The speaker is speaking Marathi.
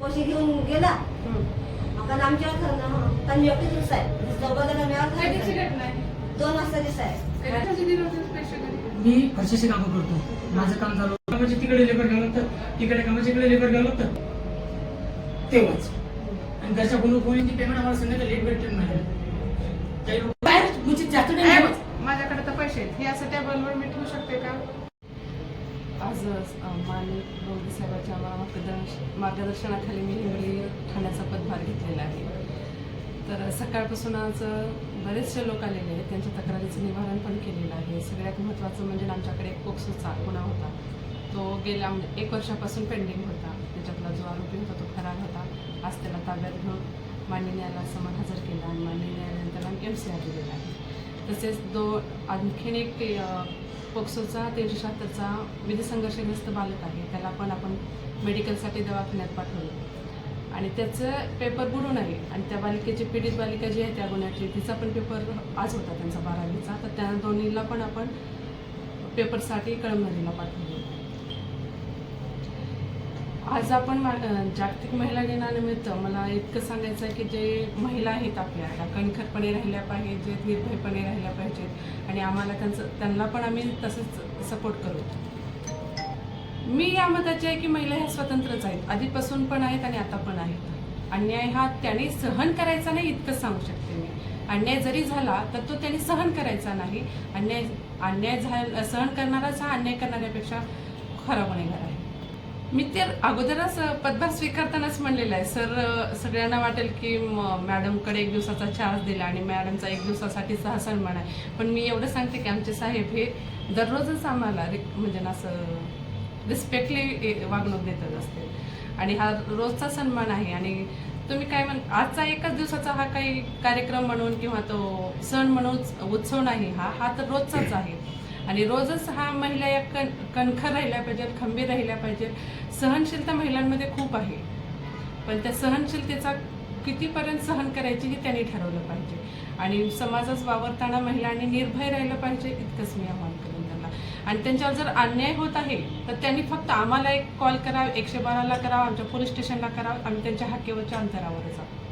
पैसे घेऊन गेला. आता आमच्या पंजाबी दिवस आहे. दोन वाजता दिवस आहे. मी फरशीचे काम करतो. माझं काम झालं. कामाचे तिकडे लेबर घालवतात तिकडे कामाचे इकडे लेबर घालवतात तेव्हाच. आणि त्याच्या बोलू कोणी पेमेंट आम्हाला संध्याकाळी लेट भेटत नाही जास्त आहे, हे असं टेबलवर मी ठेवू शकते का? आज अ, माननीय मोदी साहेबांच्या मार्गदर्श मार्गदर्शनाखाली मी हिंगोली ठाण्याचा पदभार घेतलेला आहे. तर सकाळपासून आज बरेचसे लोक आलेले आहेत. त्यांच्या तक्रारीचं निवारण पण केलेलं आहे. सगळ्यात महत्त्वाचं म्हणजे आमच्याकडे एक पोक्सोचा गुन्हा होता. तो गेल्या एक वर्षापासून पेंडिंग होता. त्याच्यातला जो आरोपी होता तो फरार होता. आज त्याला ताब्यात घेऊन मान्य न्यायालयासमोर हजर केला आणि मान्य न्यायालयाने त्याला एम सी आर दिलेला आहे. तसेच दो आणखीन एक ते पोक्सोचा तीनशे शहात्तरचा विधी संघर्षग्रस्त बालक आहे. त्याला पण आपण मेडिकलसाठी दवाखान्यात पाठवलं. आणि त्याचं पेपर बुडून आहे. आणि त्या बालिकेची पीडित बालिका जी आहे त्या गुन्ह्याची तिचा पण पेपर आज होता त्यांचा बारावीचा. तर त्या दोन्हीला पण आपण पेपरसाठी कळमनुरीला पाठवलं. आज आपण मा- जागतिक महिला दिनानिमित्त मला इतकं सांगायचं आहे की जे महिला आहेत आपल्या त्या कणखरपणे राहिल्या पाहिजेत निर्भयपणे राहिल्या पाहिजेत आणि आम्हाला त्यांचं त्यांना पण आम्ही तसंच सपोर्ट करू. मी या मताची आहे की महिला ह्या स्वतंत्रच आहेत. आधीपासून पण आहेत आणि आता पण आहेत. अन्याय हा त्याने सहन करायचा नाही इतकं सांगू शकते मी. अन्याय जरी झाला तर तो त्याने सहन करायचा नाही. अन्याय अन्याय झा सहन करणाराच हा अन्याय करणाऱ्यापेक्षा खरा गुन्हेगार आहे. मी ते अगोदरच पदभार स्वीकारतानाच म्हणलेलं आहे. सर सगळ्यांना वाटेल की मॅडमकडे एक दिवसाचा चार्ज दिला आणि मॅडमचा एक दिवसासाठीचा हा सन्मान आहे पण मी एवढं सांगते की आमचे साहेब हे दररोजच आम्हाला म्हणजे ना असं रिस्पेक्टली वागणूक देतच असते. आणि हा रोजचा सन्मान आहे. आणि तुम्ही काय म्हण आजचा एकाच दिवसाचा हा काही कार्यक्रम म्हणून किंवा तो सण म्हणून उत्सव नाही हा हा तर रोजचाच आहे. आणि रोजच हा महिला या कण कणखर राहिल्या पाहिजेत खंबीर राहिल्या पाहिजेत. सहनशीलता महिलांमध्ये खूप आहे. पण त्या सहनशीलतेचा कितीपर्यंत सहन करायची हे त्यांनी ठरवलं पाहिजे. आणि समाजात वावरताना महिलांनी निर्भय राहिलं पाहिजे इतकंच मी आव्हान करेन त्यांना. आणि त्यांच्यावर जर अन्याय होत आहे तर त्यांनी फक्त आम्हाला एक कॉल करावा एकशे बाराला करावा आमच्या पोलीस स्टेशनला करावं आम्ही त्यांच्या हाकेवरच्या अंतरावरच आहोत